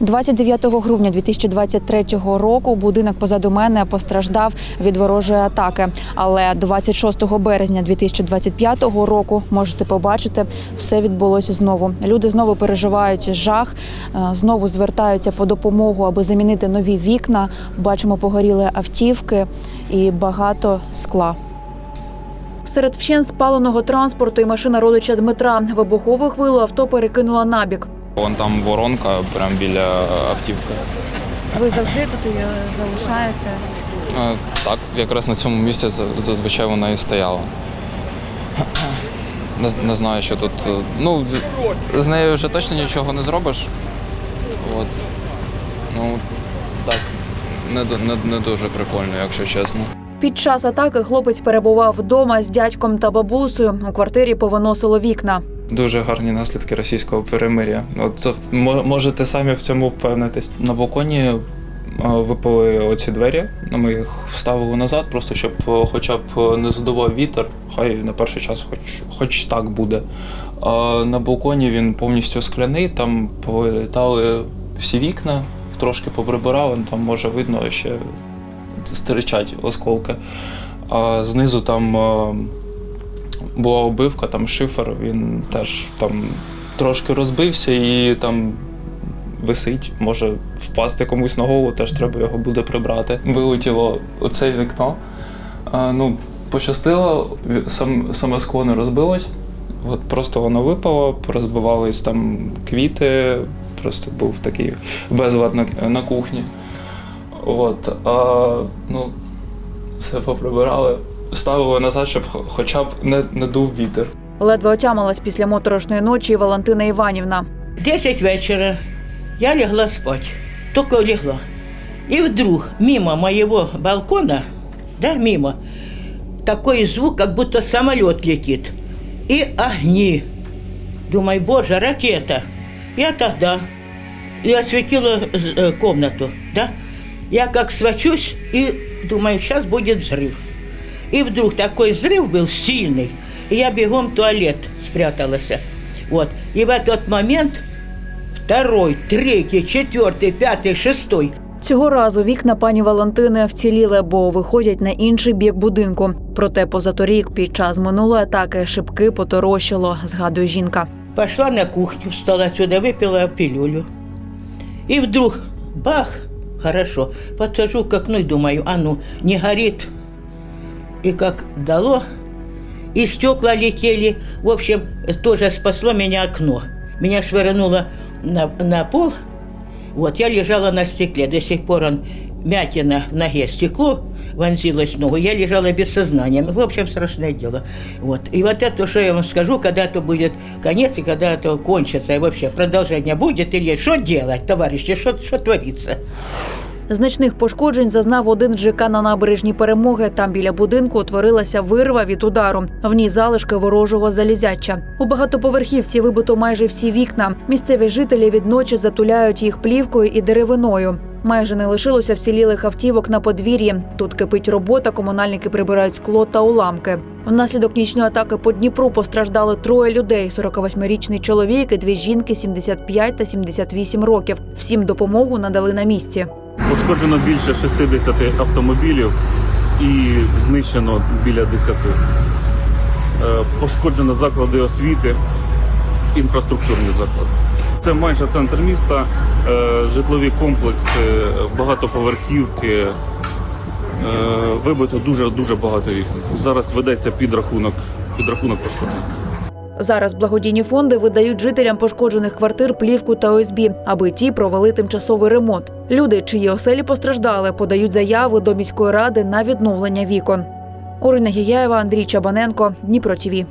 29 грудня 2023 року будинок позаду мене постраждав від ворожої атаки. Але 26 березня 2025 року можете побачити, все відбулося знову. Люди знову переживають жах, е, знову звертаються по допомогу, аби замінити нові вікна. Бачимо погоріли автівки і багато скла. Серед вщен спаленого транспорту і машина родича Дмитра. Вибухову хвилу авто перекинула набік. Вон там воронка прямо біля автівки. Ви завжди тут її залишаєте? Е, Так, якраз на цьому місці за- зазвичай вона і стояла. Не, з- не знаю, що тут. е, Ну, з нею вже точно нічого не зробиш. От. Ну, так, не, ду- не, не дуже прикольно, якщо чесно. Під час атаки хлопець перебував вдома з дядьком та бабусею. У квартирі повиносило вікна. Дуже гарні наслідки російського перемиря. От можете самі в цьому впевнитись. На балконі е, випали оці двері. ну, Ми їх вставили назад, просто щоб е, хоча б е, не задував вітер. Хай на перший час, хоч, хоч так буде. А на балконі він повністю скляний, там повилітали всі вікна, трошки поприбирали, там може видно ще стирчать осколки. А знизу там. Була оббивка, там шифер, він теж там трошки розбився і там висить, може впасти комусь на голову, теж треба його буде прибрати. Вилетіло оце вікно. А, ну, пощастило, сам, саме скло не розбилось. От просто воно випало, порозбивались там квіти, просто був такий безлад на, на кухні. От, а, ну, все поприбирали, ставили назад, щоб хоча б не, не дув вітер. Ледве отямилась після моторошної ночі Валентина Іванівна. 10 вечера я легла спать, только легла. И вдруг мимо моего балкона, да, мимо, такой звук, как будто самолет летит. И огни. Думаю, боже, ракета. Я тогда и осветила э, комнату, да. Я как свечусь и думаю, сейчас будет взрыв. И вдруг такой взрыв был сильный, и я бегом в туалет спряталась. Вот. И в этот момент второй, третий, четвертый, пятый, шестой Цього разу вікна пані Валентини вціліли, бо виходять на інший бік будинку. Проте позаторік під час минулої атаки шибки поторощило, згадує жінка. Пошла на кухню, встала отсюда, выпила пилюлю. И вдруг бах, хорошо, подхожу к окну и думаю, а ну, не горит. И как дало, и стекла летели. В общем, тоже спасло меня окно. Меня швырнуло на, на пол. Вот, я лежала на стекле. До сих пор он мятина в ноге, стекло вонзилось в ногу. Я лежала без сознания. В общем, страшное дело. Вот. И вот это, что я вам скажу, когда это будет конец и когда это кончится, и вообще продолжение будет или что делать, товарищи, что, что творится? Значних пошкоджень зазнав один з ЖК на набережній перемоги. Там біля будинку утворилася вирва від удару. В ній залишки ворожого залізяча. У багатоповерхівці вибито майже всі вікна. Місцеві жителі відночі затуляють їх плівкою і деревиною. Майже не лишилося вцілілих автівок на подвір'ї. Тут кипить робота, комунальники прибирають скло та уламки. Внаслідок нічної атаки по Дніпру постраждали троє людей: 48-річний чоловік і дві жінки 75 та 78 років. Всім допомогу надали на місці. Пошкоджено більше 60 автомобілів і знищено біля 10. Е, Пошкоджено заклади освіти, інфраструктурні заклади. Це майже центр міста, е, житлові комплекси, багатоповерхівки. Е, Вибито дуже дуже багато вікон. Зараз ведеться підрахунок, підрахунок пошкоджень. Зараз благодійні фонди видають жителям пошкоджених квартир плівку та ОСБ, аби ті провели тимчасовий ремонт. Люди, чиї оселі постраждали, подають заяви до міської ради на відновлення вікон. Орина Гіяєва, Андрій Чабаненко, Дніпро ТІВІ.